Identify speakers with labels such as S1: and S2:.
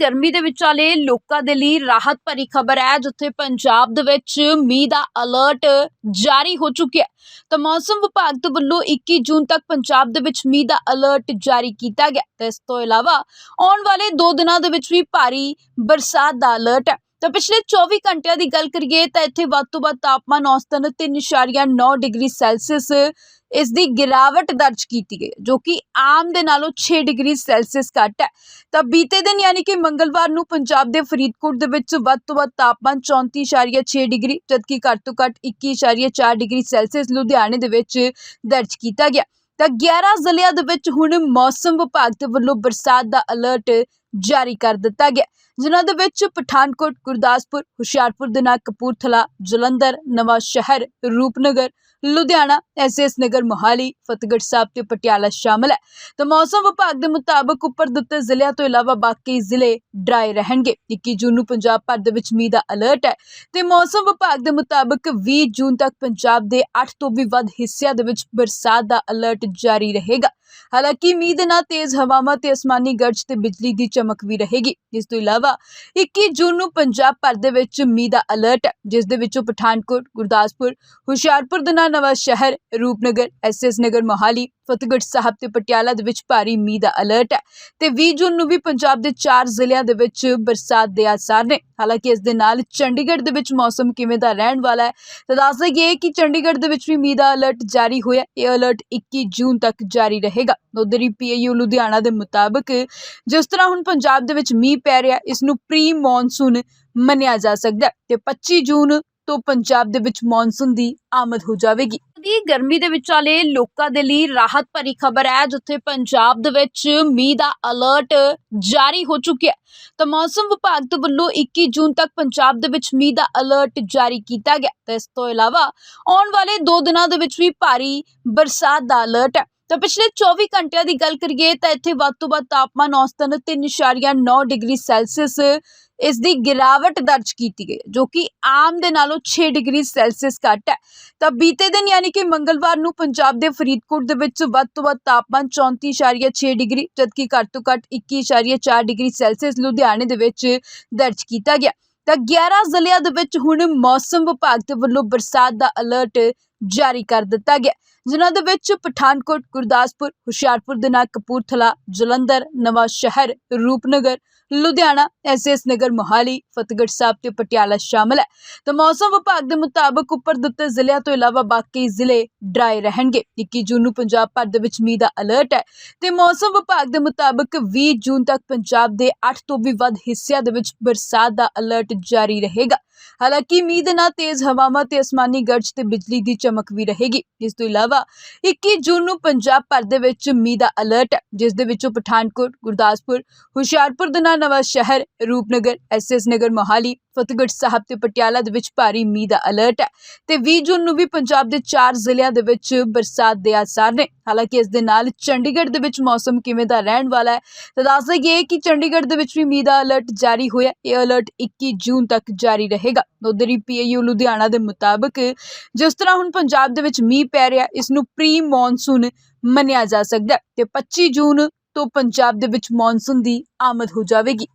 S1: ਗਰਮੀ ਦੇ ਵਿਚਾਲੇ ਲੋਕਾਂ ਦੇ ਲਈ ਰਾਹਤ ਭਰੀ ਖਬਰ ਹੈ, ਜਿੱਥੇ ਪੰਜਾਬ ਦੇ ਵਿੱਚ ਮੀਂਹ ਦਾ ਅਲਰਟ ਜਾਰੀ ਹੋ ਚੁੱਕਿਆ ਤਾਂ ਮੌਸਮ ਵਿਭਾਗ ਦੇ ਵੱਲੋਂ 21 ਜੂਨ ਤੱਕ ਪੰਜਾਬ ਦੇ ਵਿੱਚ ਮੀਂਹ ਦਾ ਅਲਰਟ ਜਾਰੀ ਕੀਤਾ ਗਿਆ ਤੇ ਇਸ ਤੋਂ ਇਲਾਵਾ ਆਉਣ ਵਾਲੇ 2 ਦਿਨਾਂ ਦੇ ਵਿੱਚ ਵੀ ਭਾਰੀ ਬਰਸਾਤ ਦਾ ਅਲਰਟ ਹੈ। ਤਾਂ ਪਿਛਲੇ 24 ਘੰਟਿਆਂ ਦੀ ਗੱਲ ਕਰੀਏ ਤਾਂ ਇੱਥੇ ਵੱਧ ਤੋਂ ਵੱਧ ਤਾਪਮਾਨ ਔਸਤਨ 3.9 ਡਿਗਰੀ ਸੈਲਸੀਅਸ ਇਸ ਦੀ ਗਿਰਾਵਟ ਦਰਜ ਕੀਤੀ ਗਈ, ਜੋ ਕਿ ਆਮ ਦੇ ਨਾਲੋਂ 6 ਡਿਗਰੀ ਸੈਲਸੀਅਸ ਘੱਟ ਹੈ। ਤਾਂ ਬੀਤੇ ਦਿਨ ਯਾਨੀ ਕਿ ਮੰਗਲਵਾਰ ਨੂੰ ਪੰਜਾਬ ਦੇ ਫਰੀਦਕੋਟ ਦੇ ਵਿੱਚ ਵੱਧ ਤੋਂ ਵੱਧ ਤਾਪਮਾਨ 34.6 ਡਿਗਰੀ, ਜਦਕਿ ਘੱਟ ਤੋਂ ਘੱਟ 21.4 ਡਿਗਰੀ ਸੈਲਸੀਅਸ ਲੁਧਿਆਣੇ ਦੇ ਵਿੱਚ ਦਰਜ ਕੀਤਾ ਗਿਆ। ਤਾਂ 11 ਜ਼ਿਲ੍ਹਿਆਂ ਦੇ ਵਿੱਚ ਹੁਣ ਮੌਸਮ ਵਿਭਾਗ ਦੇ ਵੱਲੋਂ ਬਰਸਾਤ ਦਾ ਅਲਰਟ ਜਾਰੀ ਕਰ ਦਿੱਤਾ ਗਿਆ। ਜਿਨ੍ਹਾਂ ਦੇ ਵਿੱਚ ਪਠਾਨਕੋਟ, ਗੁਰਦਾਸਪੁਰ, ਹੁਸ਼ਿਆਰਪੁਰ ਦੇ ਨਾਲ ਕਪੂਰਥਲਾ, ਜਲੰਧਰ, ਨਵਾਂ ਸ਼ਹਿਰ, ਰੂਪਨਗਰ, ਲੁਧਿਆਣਾ ਐਸਐਸ ਨਗਰ, ਮੋਹਾਲੀ, ਫਤਿਹਗੜ੍ਹ ਸਾਹਿਬ ਤੇ ਪਟਿਆਲਾ ਸ਼ਾਮਲ ਹੈ। ਤਾਂ ਮੌਸਮ ਵਿਭਾਗ ਦੇ ਮੁਤਾਬਕ ਉੱਪਰ ਦਿੱਤੇ ਜ਼ਿਲ੍ਹਿਆਂ ਤੋਂ ਇਲਾਵਾ ਬਾਕੀ ਜ਼ਿਲ੍ਹੇ ਡਰਾਈ ਰਹਿਣਗੇ। 21 ਜੂਨ ਨੂੰ ਪੰਜਾਬ ਭਰ ਦੇ ਵਿੱਚ ਮੀਂਹ ਦਾ ਅਲਰਟ ਹੈ ਤੇ ਮੌਸਮ ਵਿਭਾਗ ਦੇ ਮੁਤਾਬਕ 20 ਜੂਨ ਤੱਕ ਪੰਜਾਬ ਦੇ 8 ਤੋਂ ਵੀ ਵੱਧ ਹਿੱਸਿਆਂ ਦੇ ਵਿੱਚ ਬਰਸਾਤ ਦਾ ਅਲਰਟ ਜਾਰੀ ਰਹੇਗਾ। ਹਾਲਾਂਕਿ ਮੀਂਹ ਦੇ ਨਾਲ ਤੇਜ਼ ਹਵਾਵਾਂ ਤੇ ਅਸਮਾਨੀ ਗਰਜ ਤੇ ਬਿਜਲੀ ਦੀ ਚਮਕ ਵੀ ਰਹੇਗੀ। ਇਸ ਤੋਂ ਇਲਾਵਾ 21 ਜੂਨ ਨੂੰ ਪੰਜਾਬ ਭਰ ਦੇ ਵਿੱਚ ਮੀਂਹ ਦਾ ਅਲਰਟ ਹੈ, ਜਿਸ ਦੇ ਵਿੱਚੋਂ ਪਠਾਨਕੋਟ, ਗੁਰਦਾਸਪੁਰ, ਹੁਸ਼ਿਆਰਪੁਰ ਦੇ ਨਾਲ ਨਵਾਂ ਸ਼ਹਿਰ ਰੂਪਨਗਰ ਐਸਐਸ ਨਗਰ, ਮੋਹਾਲੀ ਫਤਿਹਗੜ੍ਹ ਸਾਹਿਬ ਤੇ ਪਟਿਆਲਾ ਦੇ ਵਿੱਚ ਭਾਰੀ ਮੀਂਹ ਦਾ ਅਲਰਟ ਹੈ ਤੇ 20 ਜੂਨ ਨੂੰ ਵੀ ਪੰਜਾਬ ਦੇ ਚਾਰ ਜ਼ਿਲ੍ਹਿਆਂ ਦੇ ਵਿੱਚ ਬਰਸਾਤ ਦੇ ਆਸਾਰ ਨੇ। ਹਾਲਾਂਕਿ ਇਸ ਦੇ ਨਾਲ ਚੰਡੀਗੜ੍ਹ ਦੇ ਵਿੱਚ ਮੌਸਮ ਕਿਵੇਂ ਦਾ ਰਹਿਣ ਵਾਲਾ ਹੈ, ਤਾਂ ਦੱਸ ਦਈਏ ਕਿ ਚੰਡੀਗੜ੍ਹ ਦੇ ਵਿੱਚ ਵੀ ਮੀਂਹ ਦਾ ਅਲਰਟ ਜਾਰੀ ਹੋਇਆ ਇਹ ਅਲਰਟ 21 ਜੂਨ ਤੱਕ ਜਾਰੀ ਰਹੇਗਾ। ਉਧਰ ਹੀ ਪੀਏਯੂ ਲੁਧਿਆਣਾ ਦੇ ਮੁਤਾਬਕ ਜਿਸ ਤਰ੍ਹਾਂ ਹੁਣ ਪੰਜਾਬ ਦੇ ਵਿੱਚ ਮੀਂਹ ਪੈ ਰਿਹਾ, ਇਸ ਨੂੰ ਪ੍ਰੀ ਮੌਨਸੂਨ ਮੰਨਿਆ ਜਾ ਸਕਦਾ ਹੈ ਤੇ 25 ਜੂਨ ਤੋਂ ਪੰਜਾਬ ਦੇ ਵਿੱਚ ਮੌਨਸੂਨ ਦੀ ਆਮਦ ਹੋ ਜਾਵੇਗੀ। ਦੀ ਗਰਮੀ ਦੇ ਵਿਚਾਲੇ ਲੋਕਾਂ ਦੇ ਲਈ ਰਾਹਤ ਭਰੀ ਖਬਰ ਹੈ, ਜਿੱਥੇ ਪੰਜਾਬ ਦੇ ਵਿੱਚ ਮੀਂਹ ਦਾ ਅਲਰਟ ਜਾਰੀ ਹੋ ਚੁੱਕਿਆ ਤਾਂ ਮੌਸਮ ਵਿਭਾਗ ਦੇ ਵੱਲੋਂ 21 ਜੂਨ ਤੱਕ ਪੰਜਾਬ ਦੇ ਵਿੱਚ ਮੀਂਹ ਦਾ ਅਲਰਟ ਜਾਰੀ ਕੀਤਾ ਗਿਆ ਤੇ ਇਸ ਤੋਂ ਇਲਾਵਾ ਆਉਣ ਵਾਲੇ 2 ਦਿਨਾਂ ਦੇ ਵਿੱਚ ਵੀ ਭਾਰੀ ਬਰਸਾਤ ਦਾ ਅਲਰਟ ਹੈ। ਤਾਂ ਪਿਛਲੇ 24 ਘੰਟਿਆਂ ਦੀ ਗੱਲ ਕਰੀਏ ਤਾਂ ਇੱਥੇ ਵੱਧ ਤੋਂ ਵੱਧ ਤਾਪਮਾਨ ਔਸਤਨ 3.9 ਡਿਗਰੀ ਸੈਲਸੀਅਸ ਇਸ ਦੀ ਗਿਰਾਵਟ ਦਰਜ ਕੀਤੀ ਗਈ, ਜੋ ਕਿ ਆਮ ਦੇ ਨਾਲੋਂ 6 ਡਿਗਰੀ ਸੈਲਸੀਅਸ ਘੱਟ ਹੈ। ਤਾਂ ਬੀਤੇ ਦਿਨ ਯਾਨੀ ਕਿ ਮੰਗਲਵਾਰ ਨੂੰ ਪੰਜਾਬ ਦੇ ਫਰੀਦਕੋਟ ਦੇ ਵਿੱਚ ਵੱਧ ਤੋਂ ਵੱਧ ਤਾਪਮਾਨ 34.6 ਡਿਗਰੀ, ਜਦਕਿ ਘੱਟ ਤੋਂ ਘੱਟ 21.4 ਡਿਗਰੀ ਸੈਲਸੀਅਸ ਲੁਧਿਆਣੇ ਦੇ ਵਿੱਚ ਦਰਜ ਕੀਤਾ ਗਿਆ। ਤਾਂ 11 ਜ਼ਿਲ੍ਹਿਆਂ ਦੇ ਵਿੱਚ ਹੁਣ ਮੌਸਮ ਵਿਭਾਗ ਦੇ ਵੱਲੋਂ ਬਰਸਾਤ ਦਾ ਅਲਰਟ ਜਾਰੀ ਕਰ ਦਿੱਤਾ ਗਿਆ। ਜਿਨ੍ਹਾਂ ਦੇ ਵਿੱਚ ਪਠਾਨਕੋਟ, ਗੁਰਦਾਸਪੁਰ, ਹੁਸ਼ਿਆਰਪੁਰ ਦੇ ਨਾਲ ਕਪੂਰਥਲਾ, ਜਲੰਧਰ, ਨਵਾਂ ਸ਼ਹਿਰ, ਰੂਪਨਗਰ, ਲੁਧਿਆਣਾ ਐਸਐਸ ਨਗਰ, ਮੋਹਾਲੀ, ਫਤਿਹਗੜ੍ਹ ਸਾਹਿਬ ਤੇ ਪਟਿਆਲਾ ਸ਼ਾਮਲ ਹੈ। ਤਾਂ ਮੌਸਮ ਵਿਭਾਗ ਦੇ ਮੁਤਾਬਕ ਉੱਪਰ ਦਿੱਤੇ ਜ਼ਿਲ੍ਹਿਆਂ ਤੋਂ ਇਲਾਵਾ ਬਾਕੀ ਜ਼ਿਲ੍ਹੇ ਡਰਾਈ ਰਹਿਣਗੇ। 21 ਜੂਨ ਨੂੰ ਪੰਜਾਬ ਭਰ ਦੇ ਵਿੱਚ ਮੀਂਹ ਦਾ ਅਲਰਟ ਹੈ। ਤੇ ਮੌਸਮ ਵਿਭਾਗ ਦੇ ਮੁਤਾਬਕ 20 ਜੂਨ ਤੱਕ ਪੰਜਾਬ ਦੇ 8 ਤੋਂ ਵੀ ਵੱਧ ਹਿੱਸਿਆਂ ਦੇ ਵਿੱਚ ਬਰਸਾਤ ਦਾ ਅਲਰਟ ਜਾਰੀ ਰਹੇਗਾ। ਹਾਲਾਂਕਿ ਮੀਂਹ ਦੇ ਨਾਲ ਤੇਜ਼ ਹਵਾਵਾਂ ਤੇ ਅਸਮਾਨੀ ਗਰਜ ਤੇ ਬਿਜਲੀ ਦੀ ਚਮਕ ਵੀ ਰਹੇਗੀ। ਇਸ ਤੋਂ ਇਲਾਵਾ 21 ਜੂਨ ਨੂੰ ਪੰਜਾਬ ਭਰ ਦੇ ਵਿੱਚ ਮੀਂਹ ਦਾ ਅਲਰਟ ਹੈ, ਜਿਸ ਦੇ ਵਿੱਚੋਂ ਪਠਾਨਕੋਟ, ਗੁਰਦਾਸਪੁਰ, ਹੁਸ਼ਿਆਰਪੁਰ ਦੇ ਨਾਲ ਨਵਾਂ ਸ਼ਹਿਰ, ਰੂਪਨਗਰ ਐਸਐਸ ਨਗਰ ਮੋਹਾਲੀ, ਫਤਿਹਗੜ੍ਹ ਸਾਹਿਬ ਤੇ ਪਟਿਆਲਾ ਦੇ ਵਿੱਚ ਭਾਰੀ ਮੀਂਹ ਦਾ ਅਲਰਟ ਹੈ। ਤੇ 20 ਜੂਨ ਨੂੰ ਵੀ ਪੰਜਾਬ ਦੇ ਚਾਰ ਜ਼ਿਲ੍ਹਿਆਂ ਦੇ ਵਿੱਚ ਬਰਸਾਤ ਦੇ ਆਸਾਰ ਨੇ। ਹਾਲਾਂਕਿ ਇਸ ਦੇ ਨਾਲ ਚੰਡੀਗੜ੍ਹ ਦੇ ਵਿੱਚ ਮੌਸਮ ਕਿਵੇਂ ਦਾ ਰਹਿਣ ਵਾਲਾ ਹੈ, ਤਾਂ ਦੱਸ ਦਈਏ ਕਿ ਚੰਡੀਗੜ੍ਹ ਦੇ ਵਿੱਚ ਵੀ ਮੀਂਹ ਦਾ ਅਲਰਟ ਜਾਰੀ ਹੋਇਆ ਇਹ ਅਲਰਟ 21 ਜੂਨ ਤੱਕ ਜਾਰੀ ਰਹੇਗਾ। ਉਧਰ ਹੀ ਪੀਏਯੂ ਲੁਧਿਆਣਾ ਦੇ ਮੁਤਾਬਕ ਜਿਸ ਤਰ੍ਹਾਂ ਹੁਣ ਪੰਜਾਬ ਦੇ ਵਿੱਚ ਮੀਂਹ ਪੈ ਰਿਹਾ ਇਸ ਨੂੰ ਪ੍ਰੀ ਮੌਨਸੂਨ ਮੰਨਿਆ ਜਾ ਸਕਦਾ ਹੈ ਤੇ 25 ਜੂਨ ਤੋਂ ਪੰਜਾਬ ਦੇ ਵਿੱਚ ਮੌਨਸੂਨ ਦੀ ਆਮਦ ਹੋ ਜਾਵੇਗੀ।